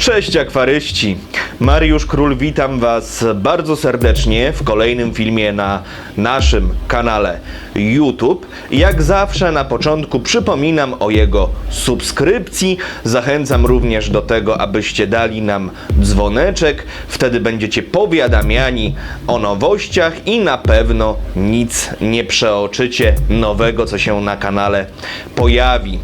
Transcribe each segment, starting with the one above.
Cześć akwaryści! Mariusz Król, witam Was bardzo serdecznie w kolejnym filmie na naszym kanale YouTube. Jak zawsze na początku przypominam o jego subskrypcji. Zachęcam również do tego, abyście dali nam dzwoneczek. Wtedy będziecie powiadamiani o nowościach i na pewno nic nie przeoczycie nowego, co się na kanale pojawi.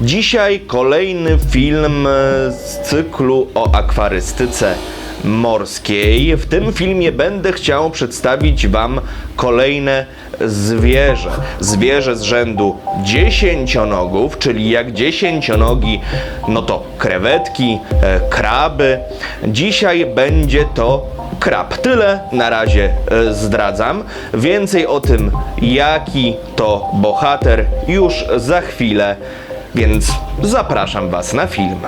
Dzisiaj kolejny film z cyklu o akwarystyce morskiej. W tym filmie będę chciał przedstawić Wam kolejne zwierzę. Zwierzę z rzędu dziesięcionogów, czyli jak dziesięcionogi, no to krewetki, e, kraby. Dzisiaj będzie to krab. Tyle na razie e, zdradzam. Więcej o tym, jaki to bohater, już za chwilę, więc zapraszam Was na film.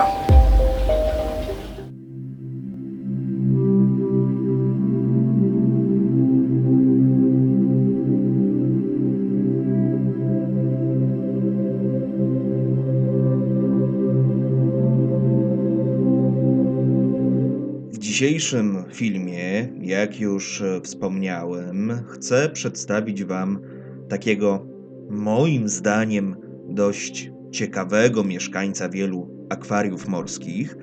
Dzisiejszym filmie, jak już e, wspomniałem, chcę przedstawić Wam takiego, moim zdaniem, dość ciekawego mieszkańca wielu akwariów morskich,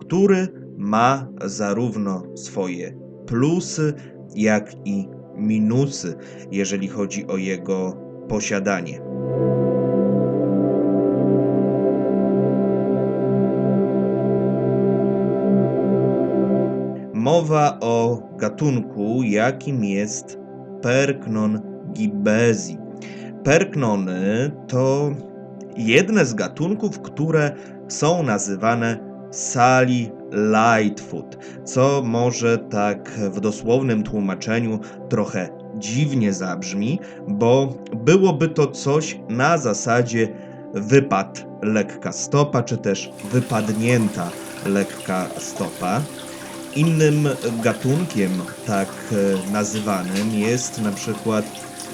który ma zarówno swoje plusy, jak i minusy, jeżeli chodzi o jego posiadanie. Mowa o gatunku, jakim jest Perknon gibbesi. Perknony to jedne z gatunków, które są nazywane Sally Lightfoot, co może tak w dosłownym tłumaczeniu trochę dziwnie zabrzmi, bo byłoby to coś na zasadzie wypad lekka stopa, czy też wypadnięta lekka stopa. Innym gatunkiem tak e, nazywanym jest na przykład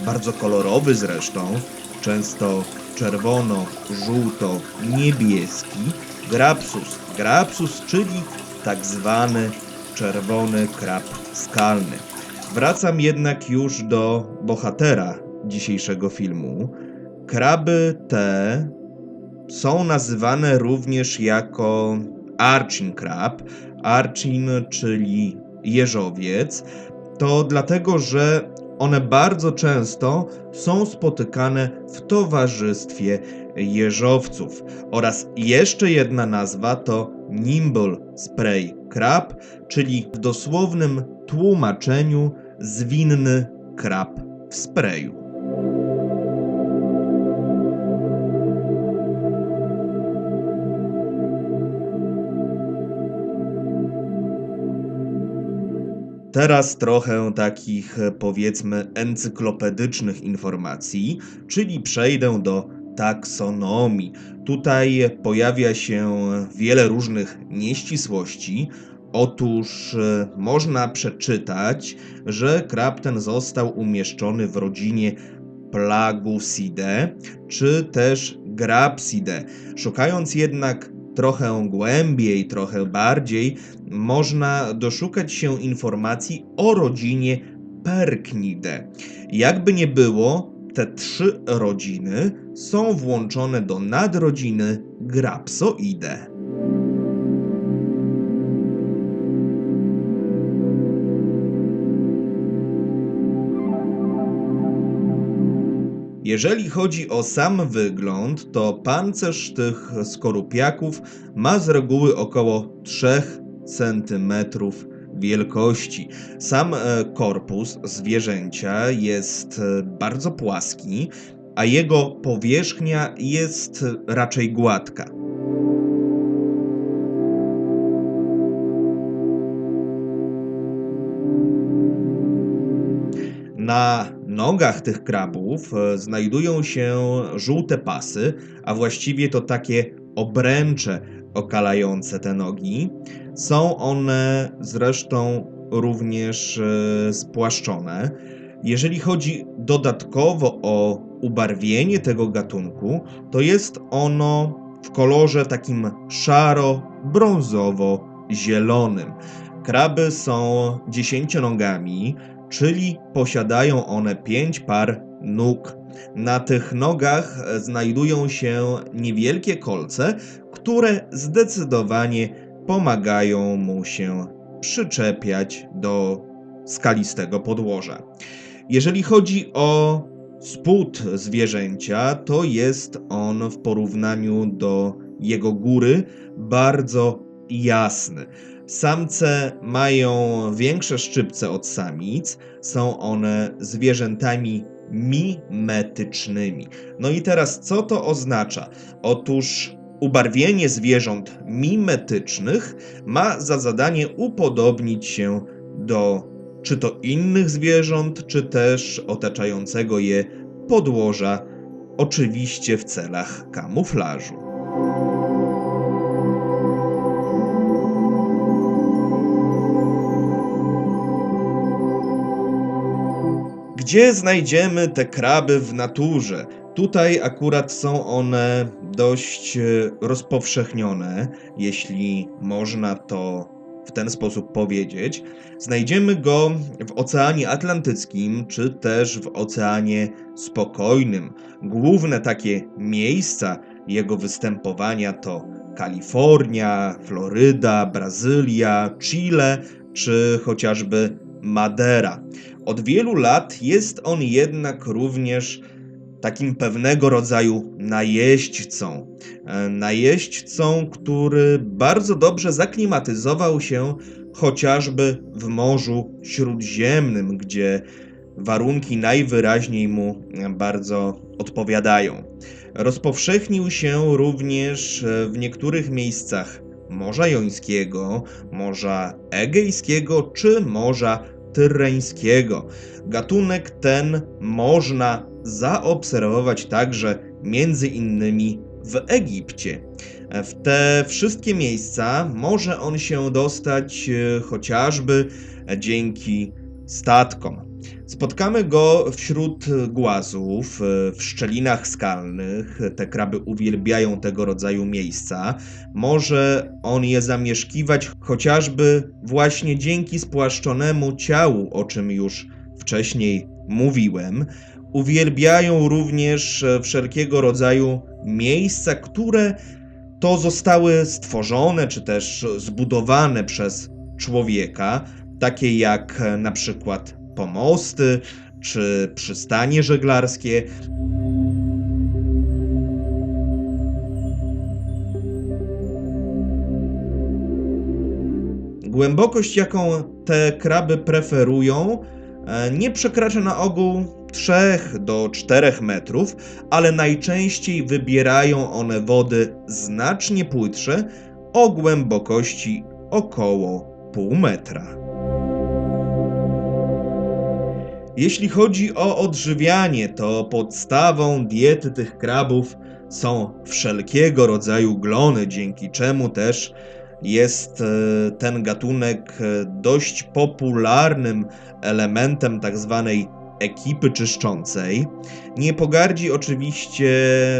bardzo kolorowy zresztą, często czerwono, żółto, niebieski grapsus. Grapsus, czyli tak zwany czerwony krab skalny. Wracam jednak już do bohatera dzisiejszego filmu. Kraby te są nazywane również jako archin crab, Archin, czyli jeżowiec, to dlatego, że one bardzo często są spotykane w towarzystwie jeżowców. Oraz jeszcze jedna nazwa to Nimble Spray Crab, czyli w dosłownym tłumaczeniu zwinny krab w sprayu. Teraz trochę takich e, powiedzmy encyklopedycznych informacji, czyli przejdę do taksonomii. Tutaj pojawia się wiele różnych nieścisłości. Otóż e, można przeczytać, że krab ten został umieszczony w rodzinie Plagusidae czy też Grapsidae. Szukając jednak trochę głębiej, trochę bardziej, można doszukać się informacji o rodzinie Perknidae. Jakby nie było, te trzy rodziny są włączone do nadrodziny Grapsoidae. Jeżeli chodzi o sam wygląd, to pancerz tych skorupiaków ma z reguły około 3 cm wielkości. Sam e, korpus zwierzęcia jest e, bardzo płaski, a jego powierzchnia jest raczej gładka. Na nogach tych krabów e, znajdują się żółte pasy, a właściwie to takie obręcze okalające te nogi. Są one zresztą również e, spłaszczone. Jeżeli chodzi dodatkowo o ubarwienie tego gatunku, to jest ono w kolorze takim szaro-brązowo zielonym. Kraby są dziesięcionogami, czyli posiadają one pięć par nóg. Na tych nogach znajdują się niewielkie kolce, które zdecydowanie pomagają mu się przyczepiać do skalistego podłoża. Jeżeli chodzi o spód zwierzęcia, to jest on w porównaniu do jego góry bardzo jasny. Samce mają większe szczypce od samic, są one zwierzętami mimetycznymi. No i teraz co to oznacza? Otóż ubarwienie zwierząt mimetycznych ma za zadanie upodobnić się do czy to innych zwierząt, czy też otaczającego je podłoża, oczywiście w celach kamuflażu. Gdzie znajdziemy te kraby w naturze? Tutaj akurat są one dość e, rozpowszechnione, jeśli można to w ten sposób powiedzieć. Znajdziemy go w Oceanie Atlantyckim czy też w Oceanie Spokojnym. Główne takie miejsca jego występowania to Kalifornia, Floryda, Brazylia, Chile czy chociażby Madera. Od wielu lat jest on jednak również takim pewnego rodzaju najeźdźcą. E, Najeźdźcą, który bardzo dobrze zaklimatyzował się chociażby w Morzu Śródziemnym, gdzie warunki najwyraźniej mu bardzo odpowiadają. Rozpowszechnił się również w niektórych miejscach Morza Jońskiego, Morza Egejskiego czy Morza Tyreńskiego. Gatunek ten można zaobserwować także między innymi w Egipcie. W te wszystkie miejsca może on się dostać e, chociażby dzięki statkom. Spotkamy go wśród głazów, e, w szczelinach skalnych. Te kraby uwielbiają tego rodzaju miejsca. Może on je zamieszkiwać chociażby właśnie dzięki spłaszczonemu ciału, o czym już wcześniej mówiłem. Uwielbiają również e, wszelkiego rodzaju miejsca, które to zostały stworzone czy też zbudowane przez człowieka, takie jak e, na przykład pomosty czy przystanie żeglarskie. Głębokość, jaką te kraby preferują, e, nie przekracza na ogół 3 do 4 metrów, ale najczęściej wybierają one wody znacznie płytsze o głębokości około pół metra. Jeśli chodzi o odżywianie, to podstawą diety tych krabów są wszelkiego rodzaju glony, dzięki czemu też jest e, ten gatunek e, dość popularnym elementem tak zwanej ekipy czyszczącej. Nie pogardzi oczywiście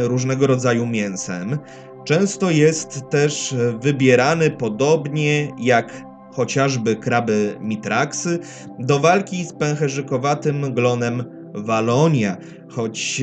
różnego rodzaju mięsem. Często jest też wybierany podobnie jak chociażby kraby mitraksy, do walki z pęcherzykowatym glonem walonia, choć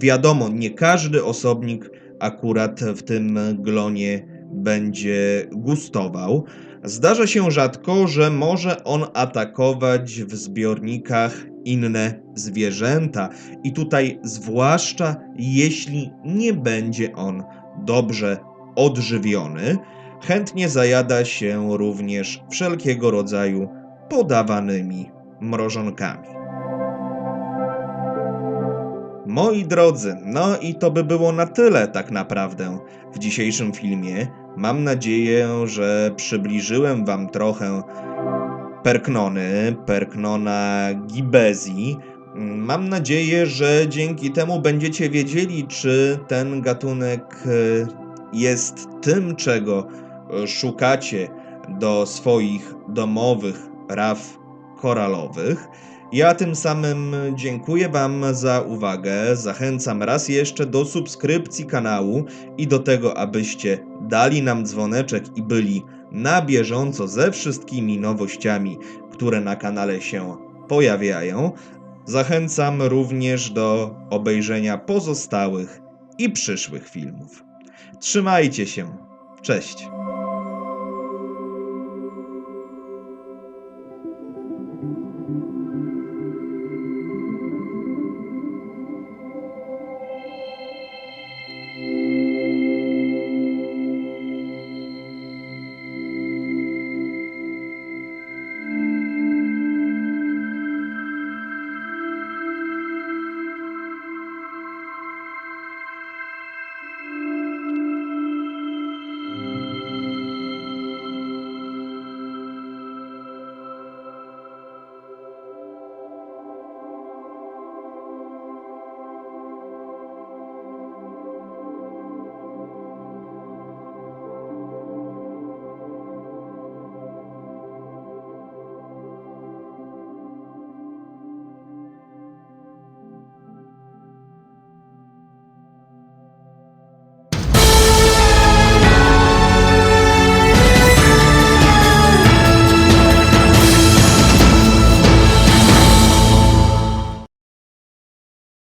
wiadomo, nie każdy osobnik akurat w tym glonie będzie gustował. Zdarza się rzadko, że może on atakować w zbiornikach inne zwierzęta, i tutaj zwłaszcza jeśli nie będzie on dobrze odżywiony. Chętnie zajada się również wszelkiego rodzaju podawanymi mrożonkami. Moi drodzy, no i to by było na tyle tak naprawdę w dzisiejszym filmie. Mam nadzieję, że przybliżyłem Wam trochę perknony, perknona gibezji. Mam nadzieję, że dzięki temu będziecie wiedzieli, czy ten gatunek e, jest tym, czego szukacie do swoich domowych raf koralowych. Ja tym samym dziękuję Wam za uwagę. Zachęcam raz jeszcze do subskrypcji kanału i do tego, abyście dali nam dzwoneczek i byli na bieżąco ze wszystkimi nowościami, które na kanale się pojawiają. Zachęcam również do obejrzenia pozostałych i przyszłych filmów. Trzymajcie się. Cześć!